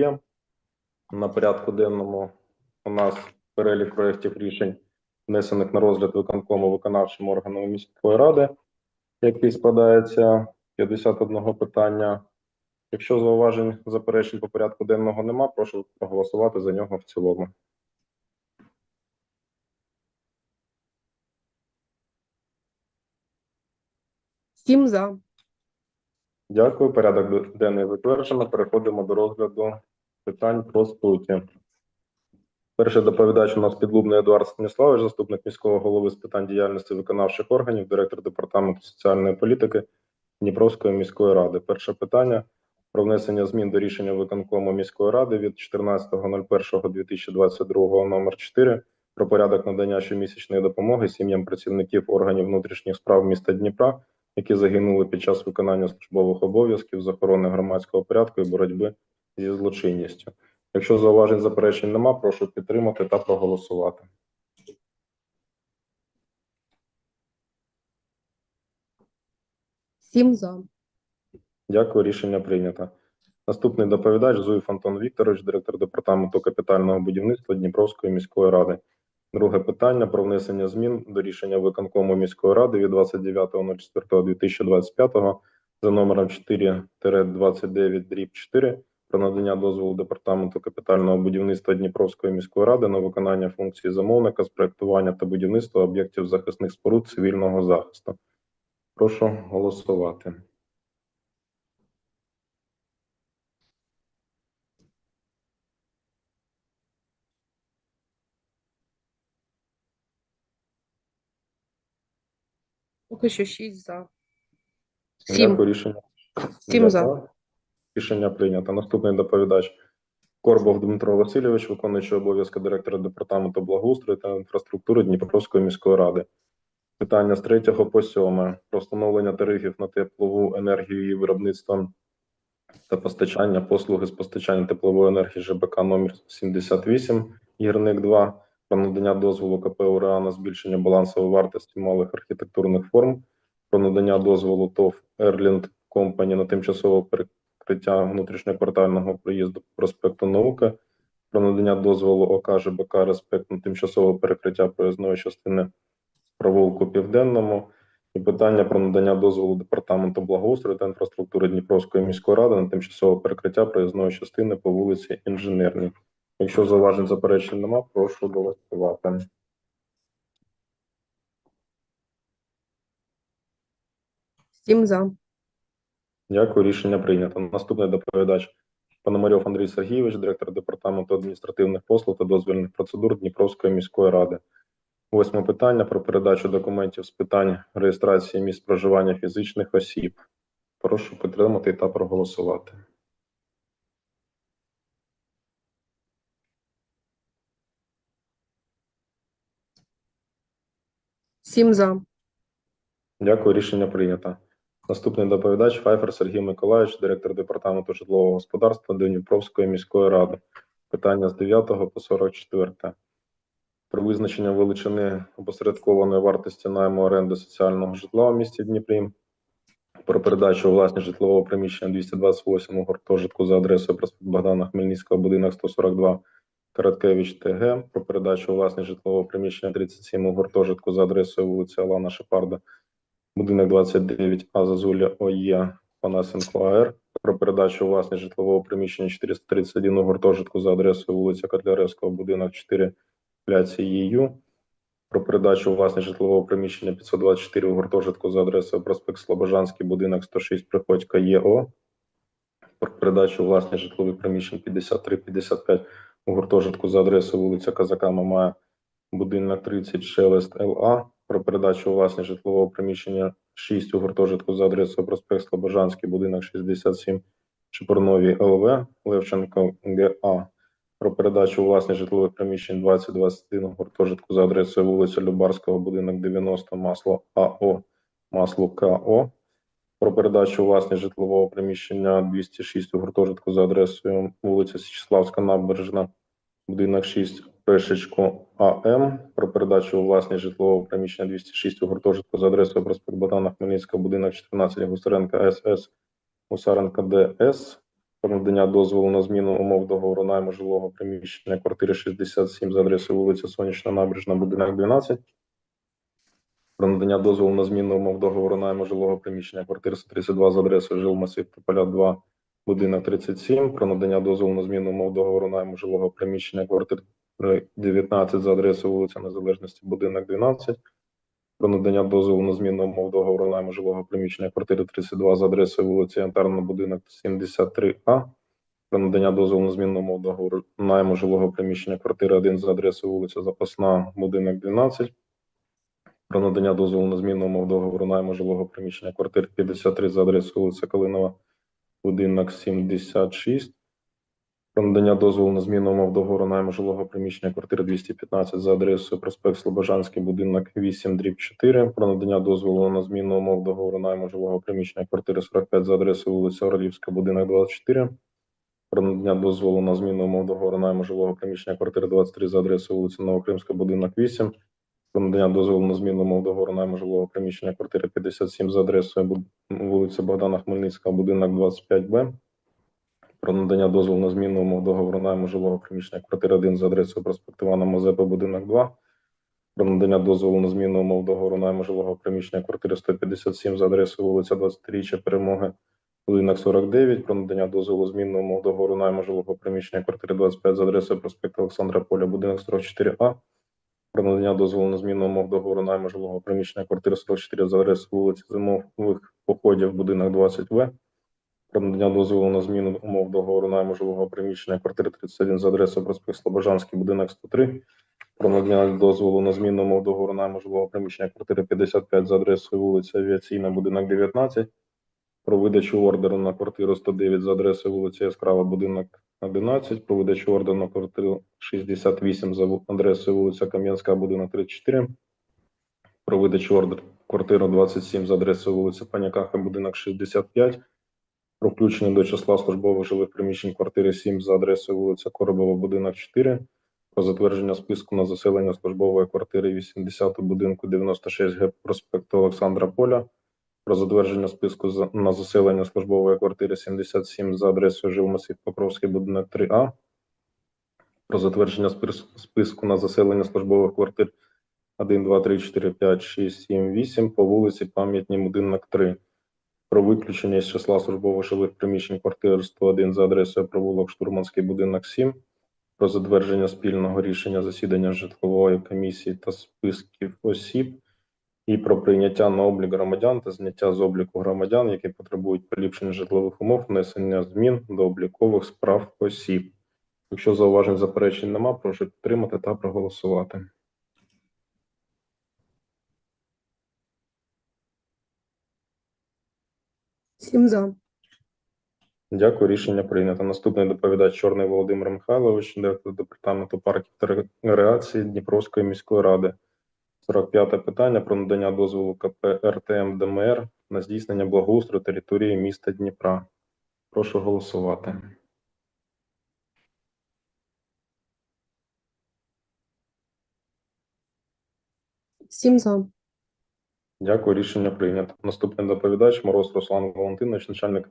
є. На порядку денному у нас перелік проєктів рішень, внесених на розгляд виконкому виконавчим органом міської ради, який складається 51 питання. Якщо зауважень заперечень по порядку денного нема, прошу проголосувати за нього в цілому. Сім за. Дякую. Порядок денний затверджено. Переходимо до розгляду питань по суті. Перший доповідач у нас підлубний Едуард Станіславович, заступник міського голови з питань діяльності виконавчих органів, директор департаменту соціальної політики Дніпровської міської ради. Перше питання про внесення змін до рішення виконкому міської ради від 14.01.2022 номер 4 про порядок надання щомісячної допомоги сім'ям працівників органів внутрішніх справ міста Дніпра, які загинули під час виконання службових обов'язків з охорони громадського порядку і боротьби зі злочинністю. Якщо зауважень заперечень нема, прошу підтримати та проголосувати. Сім за. Дякую, рішення прийнято. Наступний доповідач Зуїв Антон Вікторович, директор департаменту капітального будівництва Дніпровської міської ради. Друге питання про внесення змін до рішення виконкому міської ради від 29.04.2025 за номером 4-29 дріб 4 про надання дозволу департаменту капітального будівництва Дніпровської міської ради на виконання функції замовника з проектування та будівництва об'єктів захисних споруд цивільного захисту. Прошу голосувати. Поки що шість за. Сім. Дякую, рішення. Сім за. Рішення прийнято. Наступний доповідач Корбов Дмитро Васильович, виконуючий обов'язки директора департаменту благоустрою та інфраструктури Дніпровської міської ради. Питання з 3 по 7 про встановлення тарифів на теплову енергію і виробництво та постачання послуги з постачання теплової енергії ЖБК номер 78 Гірник 2 про надання дозволу КП УРА на збільшення балансової вартості малих архітектурних форм, про надання дозволу ТОВ Ерлінд Компані на тимчасове перекриття внутрішньоквартального проїзду по проспекту Науки, про надання дозволу ОК ЖБК Респект на тимчасове перекриття проїзної частини провулку Південному і питання про надання дозволу департаменту благоустрою та інфраструктури Дніпровської міської ради на тимчасове перекриття проїзної частини по вулиці Інженерній. Якщо зауважень заперечень нема, прошу голосувати. Сім за. Дякую, рішення прийнято. Наступний доповідач Пономарьов Андрій Сергійович, директор департаменту адміністративних послуг та дозвільних процедур Дніпровської міської ради. Восьме питання про передачу документів з питань реєстрації місць проживання фізичних осіб. Прошу підтримати та проголосувати. Сім за. Дякую, рішення прийнято. Наступний доповідач Файфер Сергій Миколаївич, директор департаменту житлового господарства Дніпровської міської ради. Питання з 9 по 44. Про визначення величини опосередкованої вартості найму оренди соціального житла в місті Дніпрі. Про передачу у власність житлового приміщення 228 гуртожитку за адресою проспект Богдана Хмельницького, будинок 142, Короткевич ТГ. Про передачу у власність житлового приміщення 37 у гуртожитку за адресою вулиця Алана Шепарда, будинок 29 А Зазуля ОЄ Панасенко АР. Про передачу власність житлового приміщення 431 у гуртожитку за адресою вулиця Котляревського, будинок 4 пляці ЄЮ. Про передачу у житлового приміщення 524 у гуртожитку за адресою проспект Слобожанський, будинок 106 Приходька ЄО. Про передачу у житлових приміщень 53-55 у гуртожитку за адресою вулиця Казака Мамая, будинок 30 Шелест ЛА. Про передачу у власність житлового приміщення 6 у гуртожитку за адресою проспект Слобожанський, будинок 67 Чепурнові ЛВ, Левченко ГА. Про передачу у житлових приміщень 2021 у гуртожитку за адресою вулиця Любарського, будинок 90, масло АО, масло КО. Про передачу у житлового приміщення 206 у гуртожитку за адресою вулиця Січеславська набережна, будинок 6 Пешечко АМ. Про передачу у власність житлового приміщення 206 у гуртожитку за адресою проспект Богдана Хмельницького, будинок 14 Гусаренка СС, Гусаренка ДС. про надання дозволу на зміну умов договору найму жилого приміщення квартири 67 за адресою вулиця Сонячна Набережна, будинок 12. Про надання дозволу на зміну умов договору найму жилого приміщення квартири 132 за адресою жилмасив Тополя 2, будинок 37. Про надання дозволу на зміну умов договору найму жилого приміщення квартири 19 за адресою вулиця Незалежності, будинок 12. Про надання дозволу на зміну умов договору найму жилого приміщення квартири 32 за адресою вулиці Янтарна, будинок 73А. Про надання дозволу на зміну умов договору найму жилого приміщення квартири 1 за адресою вулиця Запасна, будинок 12. Про надання дозволу на зміну умов договору найму жилого приміщення квартири 53 за адресою вулиця Калинова, будинок 76. Про надання дозволу на зміну умов договору найму жилого приміщення квартири 215 за адресою проспект Слобожанський, будинок 8, дріб 4. Про надання дозволу на зміну умов договору найму жилого приміщення квартири 45 за адресою вулиця Орлівська, будинок 24. Про надання дозволу на зміну умов договору найму жилого приміщення квартири 23 за адресою вулиця Новокримська, будинок 8. Про надання дозволу на зміну умов договору найму жилого приміщення квартири 57 за адресою вулиця Богдана Хмельницького, будинок 25Б. Про надання дозволу на зміну умов договору найму жилого приміщення квартири 1 за адресою проспект Івана Мазепи, будинок 2. Про надання дозволу на зміну умов договору найму жилого приміщення квартири 157 за адресою вулиця 23 Перемоги, будинок 49. Про надання дозволу зміну умов договору найму жилого приміщення квартири 25 за адресою проспект Олександра Поля, будинок 44А. Про надання дозволу на зміну умов договору найму жилого приміщення квартири 44 за адресою вулиці Зимових походів, будинок 20В. Про надання дозволу на зміну умов договору найму жилого приміщення квартири 31 за адресою проспект Слобожанський, будинок 103. Про надання дозволу на зміну умов договору найму жилого приміщення квартири 55 за адресою вулиця Авіаційна, будинок 19. Про видачу ордеру на квартиру 109 за адресою вулиця Яскрава, будинок 11. Про видачу ордеру на квартиру 68 за адресою вулиця Кам'янська, будинок 34. Про видачу ордеру квартиру 27 за адресою вулиця Панякаха, будинок 65. Про включення до числа службових жилих приміщень квартири 7 за адресою вулиця Коробова, будинок 4. Про затвердження списку на заселення службової квартири 80 будинку 96 г проспекту Олександра Поля. Про затвердження списку на заселення службової квартири 77 за адресою Жилмасів Покровський, будинок 3А. Про затвердження списку на заселення службових квартир 1, 2, 3, 4, 5, 6, 7, 8 по вулиці Пам'ятній, будинок 3 про виключення з числа службових жилих приміщень квартир 101 за адресою провулок Штурманський будинок 7, про затвердження спільного рішення засідання житлової комісії та списків осіб, і про прийняття на облік громадян та зняття з обліку громадян, які потребують поліпшення житлових умов, внесення змін до облікових справ осіб. Якщо зауважень заперечень нема, прошу підтримати та проголосувати. Сім за. Дякую, рішення прийнято. Наступний доповідач Чорний Володимир Михайлович, директор департаменту парків та рекреації Дніпровської міської ради. 45 питання про надання дозволу КП РТМ ДМР на здійснення благоустрою території міста Дніпра. Прошу голосувати. Сім за. Дякую, рішення прийнято. Наступний доповідач Мороз Руслан Валентинович, начальник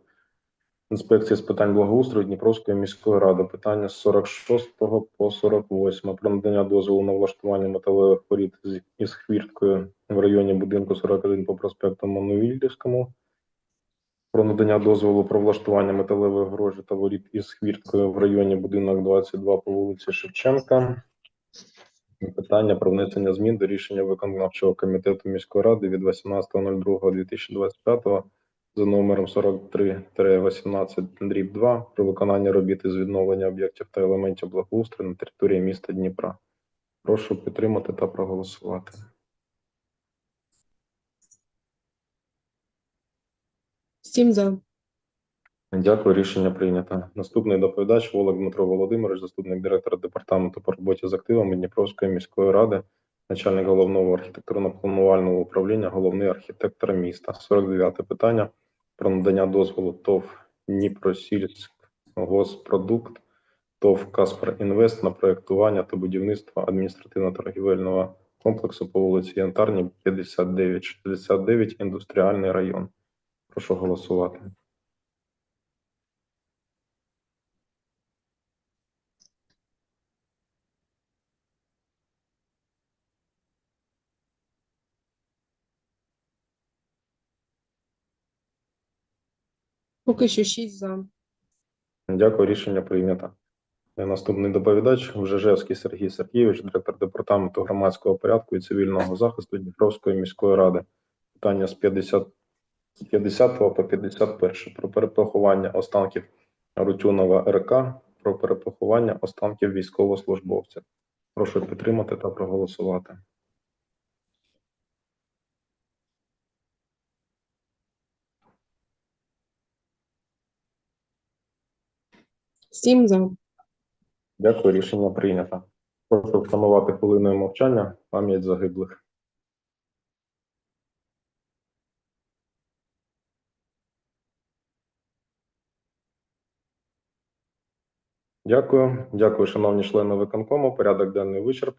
інспекції з питань благоустрою Дніпровської міської ради. Питання з 46 по 48 про надання дозволу на влаштування металевих воріт з- із хвірткою в районі будинку 41 по проспекту Мануїльському. Про надання дозволу про влаштування металевих грожі та воріт із хвірткою в районі будинок 22 по вулиці Шевченка. Питання про внесення змін до рішення виконавчого комітету міської ради від 18.02.2025 за номером 43-18 дріб 2 про виконання робіт із відновлення об'єктів та елементів благоустрою на території міста Дніпра. Прошу підтримати та проголосувати. Сім за. Дякую, рішення прийнято. Наступний доповідач Волок Дмитро Володимирович, заступник директора департаменту по роботі з активами Дніпровської міської ради, начальник головного архітектурно-планувального управління, головний архітектор міста. 49 питання про надання дозволу ТОВ Дніпросільськ Госпродукт, ТОВ Каспер Інвест на проєктування та будівництво адміністративно-торгівельного комплексу по вулиці Янтарні, 5969, індустріальний район. Прошу голосувати. Поки що 6 за. Дякую, рішення прийнято. Е, Наступний доповідач Вжежевський Сергій Сергійович, директор департаменту громадського порядку і цивільного захисту Дніпровської міської ради. Питання з 50, з 50 по 51 про перепоховання останків Рутюнова РК, про перепоховання останків військовослужбовця. Прошу підтримати та проголосувати. Сім за. Дякую, рішення прийнято. Прошу вшанувати хвилиною мовчання пам'ять загиблих. Дякую. Дякую, шановні члени виконкому. Порядок денний вичерпаний.